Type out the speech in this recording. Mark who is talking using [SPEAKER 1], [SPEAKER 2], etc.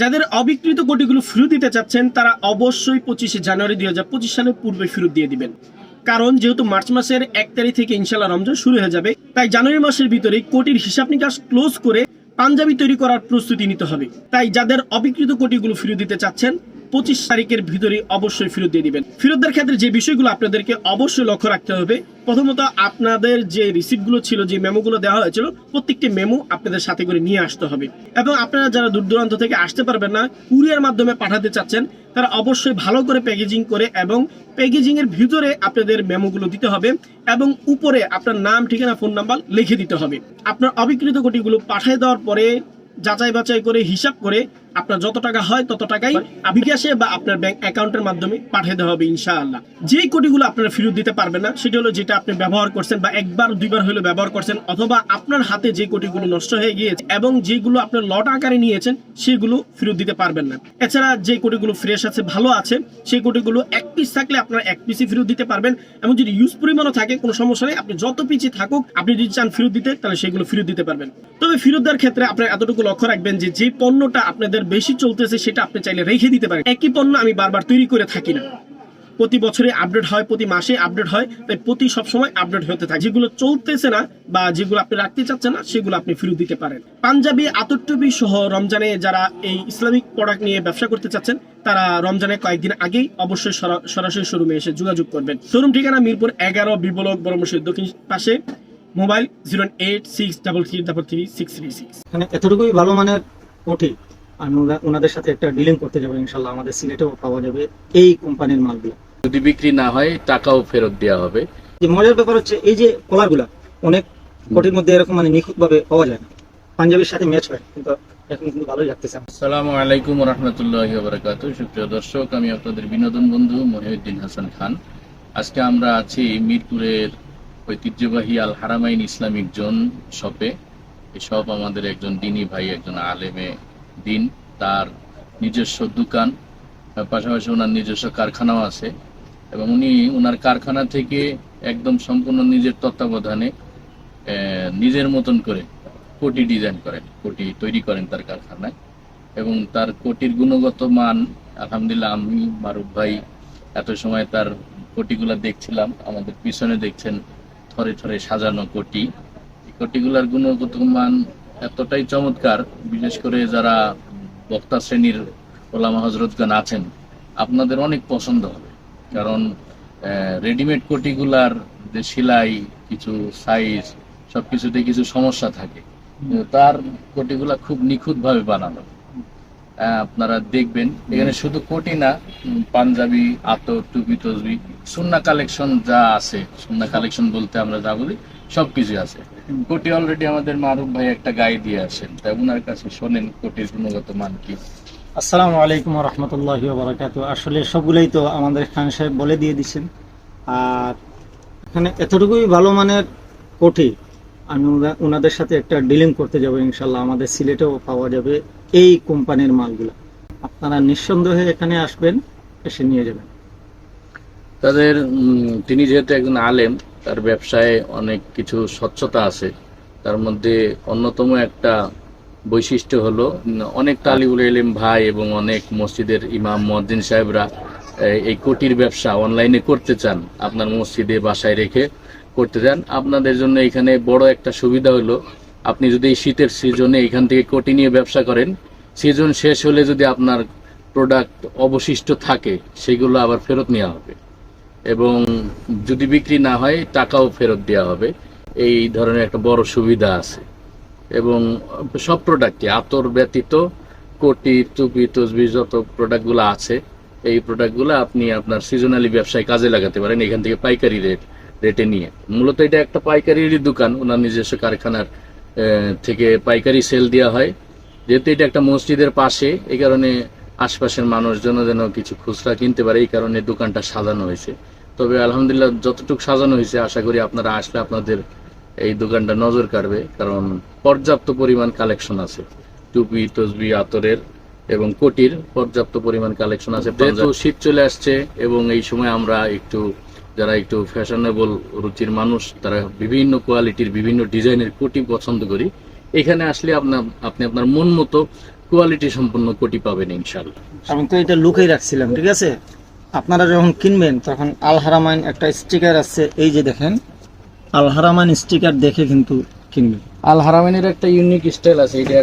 [SPEAKER 1] যাদের অবিকৃত কোটিগুলো ফেরত দিতে চাচ্ছেন, তারা অবশ্যই পঁচিশে জানুয়ারি দুই হাজার পঁচিশ সালের পূর্বে ফেরত দিয়ে দিবেন। কারণ যেহেতু মার্চ মাসের এক তারিখ থেকে ইনশাল্লাহ রমজান শুরু হয়ে যাবে, তাই জানুয়ারি মাসের ভিতরে কোটির হিসাব নিকাশ ক্লোজ করে পাঞ্জাবি তৈরি করার প্রস্তুতি নিতে হবে। তাই যাদের অবিকৃত কোটিগুলো ফিরিয়ে দিতে চাচ্ছেন পঁচিশ তারিখের ভিতরে অবশ্যই ফেরত দিয়ে দিবেন। ফেরতদের ক্ষেত্রে যে বিষয়গুলো আপনাদেরকে অবশ্যই লক্ষ্য রাখতে হবে, প্রথমত আপনাদের যে রিসিপ্টগুলো ছিল, যে মেমোগুলো দেওয়া হয়েছিল, প্রত্যেকটি মেমো আপনাদের সাথে করে নিয়ে আসতে হবে। এবং আপনারা যারা দূর দূরান্ত থেকে আসতে পারবেন না কুরিয়ার মাধ্যমে পাঠাতে চাচ্ছেন, তারা অবশ্যই ভালো করে প্যাকেজিং করে এবং প্যাকেজিং এর ভিতরে আপনাদের মেমোগুলো দিতে হবে এবং উপরে আপনার নাম, ঠিকানা ফোন নাম্বার লিখে দিতে হবে। আপনার অবিকৃত কোটিগুলো পাঠিয়ে দেওয়ার পরে যাচাই বাছাই করে, হিসাব করে আপনার যত টাকা হয় তত টাকাই বিকাশে বা আপনার ব্যাংক অ্যাকাউন্টের মাধ্যমে পাঠিয়ে দেওয়া হবে ইনশাআল্লাহ। যেই কোটিগুলো আপনারা ফেরত দিতে পারবেন না, সেটা হলো যেটা আপনি ব্যবহার করছেন বা একবার দুইবার হলো ব্যবহার করছেন অথবা আপনার হাতে যে কোটিগুলো নষ্ট হয়ে গিয়েছে এবং যেগুলো আপনার লট আকারে নিয়েছেন, সেগুলো ফেরত দিতে পারবেন না। এছাড়া যে কোটিগুলো ফ্রেশ আছে, ভালো আছে, সেই কোটিগুলো এক পিস থাকলে আপনার এক পিসই ফেরত দিতে পারবেন এবং যদি ইউজ পরিমাণও থাকে, কোনো সমস্যা নেই, আপনি যত পিছিয়ে থাকুক, আপনি যদি চান ফেরত দিতে, তাহলে সেগুলো ফেরত দিতে পারবেন। তবে ফেরত দেওয়ার ক্ষেত্রে আপনার এতটুকু লক্ষ্য রাখবেন যে যে পণ্যটা আপনাদের বেশি চলতেছে সেটা আপনি চাইলে রেখে দিতে পারেন। একই পণ্য আমি বারবার তৈরি করে থাকি না। প্রতি বছরে আপডেট হয়, প্রতি মাসে আপডেট হয়, তাই প্রতি সবসময় আপডেট হতে থাকে। যেগুলো চলতেছে না বা যেগুলো আপনি রাখতে চাচ্ছেন না, সেগুলো আপনি ফেরত দিতে পারেন। পাঞ্জাবি আতরটুপি সহ রমজানে যারা এই ইসলামিক প্রোডাক্ট নিয়ে ব্যবসা করতে চাচ্ছেন, তারা রমজানের কয়েকদিন আগেই অবশ্যই সরাসরি শোরুমে এসে যোগাযোগ করবেন। শোরুম ঠিকানা মিরপুর এগারো বিবলক বড় মসজিদ দক্ষিণ পাশে, mobile zero eight six double three double three six three six.
[SPEAKER 2] এতটুকুই ভালো মানের কোটি আমি ওনাদের সাথে একটা ডিলিং করতে যাব ইনশাল্লাহ আমাদের সিলেটেও পাওয়া যাবে এই কোম্পানির মালগুলো।
[SPEAKER 3] যদি বিক্রি না হয় টাকাও ফেরত দেওয়া হবে।
[SPEAKER 2] মজার ব্যাপার হচ্ছে এই যে কলারগুলা অনেক কোটির মধ্যে এরকম মানে নিখুঁত ভাবে পাওয়া যায় না। পাঞ্জাবির সাথে ম্যাচ হয় কিন্তু এখন কিন্তু ভালোই লাগতেছে আমার।
[SPEAKER 3] আসসালামু আলাইকুম রহমতুল্লাহ বারাকাতু সুপ্রিয় দর্শক আমি আপনাদের বিনোদন বন্ধু মহিউদ্দিন হাসান খান। আজকে আমরা আছি মিরপুরের ঐতিহ্যবাহী আল হারামাইন ইসলামিক জোন শপে। এই শপ আমাদের একজন দিনী ভাই একজন আলেমে দিন তার নিজস্ব দোকান পাশাপাশি ওনার নিজস্ব কারখানাও আছে এবং উনি ওনার কারখানা থেকে একদম সম্পূর্ণ নিজের তত্ত্বাবধানে নিজের মতন করে কোটি ডিজাইন করেন, কোটি তৈরি করেন তার কারখানায় এবং তার কোটির গুণগত মান, আলহামদুলিল্লাহ আমি, মারুফ ভাই, এত সময় তার কোটিগুলা দেখছিলাম, আমাদের পিছনে দেখছেন থরে থরে সাজানো কোটি। কোটিগুলার গুণগত মান এতটাই চমৎকার, বিশেষ করে যারা বক্তা শ্রেণির ওলামা হজরতগণ আছেন, আপনাদের অনেক পছন্দ হবে। কারণ রেডিমেড কোটিগুলার যে সেলাই, কিছু সাইজ সবকিছুতে কিছু সমস্যা থাকে। তার কোটিগুলা খুব নিখুঁত ভাবে বানানো আপনারা দেখবেন, এখানে শুধু কোটি না, পাঞ্জাবি, আতর, টুপি, তসবি, সুন্না কালেকশন যা আছে, সুন্না কালেকশন বলতে আমরা যা বলি সবকিছু আছে। কোটি অলরেডি আমাদের মারুফ ভাই একটা গায়ে দিয়ে আসেন তাই ওনার কাছে শোনেন কোটির গুণগত মান কি।
[SPEAKER 2] আসসালামু আলাইকুম রহমতুল্লাহ বারাকাত আসলে সবগুলোই তো আমাদের খান সাহেব বলে দিয়ে দিচ্ছেন আর এখানে এতটুকুই ভালো মানের কোটি আমি ওনা- ওনাদের সাথে একটা ডিলিং করতে যাব ইনশাল্লাহ আমাদের সিলেটেও পাওয়া যাবে এই কোম্পানির মালগুলো। আপনারা নিঃসন্দেহে এখানে আসবেন এসে নিয়ে যাবেন।
[SPEAKER 3] তাদের তিনি যেহেতু একজন আলেম তার ব্যবসায় অনেক কিছু স্বচ্ছতা আছে। তার মধ্যে অন্যতম একটা বৈশিষ্ট্য হলো, অনেক তালিবুল এলেম ভাই এবং অনেক মসজিদের ইমাম মদ্দিন সাহেবরা এই কোটির ব্যবসা অনলাইনে করতে চান। আপনার মসজিদে বাসায় রেখে করতে চান। আপনাদের জন্য এখানে বড় একটা সুবিধা হলো, আপনি যদি এই শীতের সিজনে এখান থেকে কোটি নিয়ে ব্যবসা করেন সিজন শেষ হলে যদি আপনার প্রোডাক্ট অবশিষ্ট থাকে, সেগুলো আবার ফেরত নেওয়া হবে। এবং যদি বিক্রি না হয়, টাকাও ফেরত দেওয়া হবে। এই ধরনের একটা বড় সুবিধা আছে। এবং সব প্রোডাক্টই আতর ব্যতীত কোটি, টুপি, তসবি, যত প্রোডাক্টগুলো আছে, এই প্রোডাক্টগুলো আপনি আপনার সিজনালি ব্যবসায় কাজে লাগাতে পারেন, এখান থেকে পাইকারি রেট রেটে নিয়ে। মূলত এটা একটা পাইকারিরই দোকান, ওনার নিজস্ব কারখানার থেকে পাইকারি সেল দেওয়া হয়। যেহেতু এটা একটা মসজিদের পাশে, এই কারণে আশপাশের মানুষজন যেন কিছু খুচরা কিনতে পারে, এই কারণে দোকানটা সাজানো হয়েছে। তবে আলহামদুলিল্লাহ যতটুকু সাজানো হয়েছে আশা করি আপনারা আসলে আপনাদের এই দোকানটা নজর কাড়বে কারণ পর্যাপ্ত পরিমাণ কালেকশন আছে। টুপি তসবি আতরের এবং কোটির পর্যাপ্ত পরিমাণ কালেকশন আছে। যেহেতু শীত চলে আসছে এবং এই সময় আমরা একটু যারা একটু ফ্যাশনেবল রুচির মানুষ তারা বিভিন্ন কোয়ালিটির বিভিন্ন ডিজাইনের কোটি পছন্দ করি। এখানে আসলে আপনার আপনি আপনার মন মতো কোয়ালিটি সম্পন্ন কোটি পাবেন ইনশাল্লাহ
[SPEAKER 2] আমি তো এটা লুকেই রাখছিলাম ঠিক আছে? আপনারা যখন কিনবেন, তখন আলহারামাইন একটা স্টিকার আছে, এই যে দেখেন আলহারামাইন স্টিকার দেখে কিন্তু কিনবেন।
[SPEAKER 3] আল হারামাইনের একটা ইউনিক স্টাইল আছে, এটা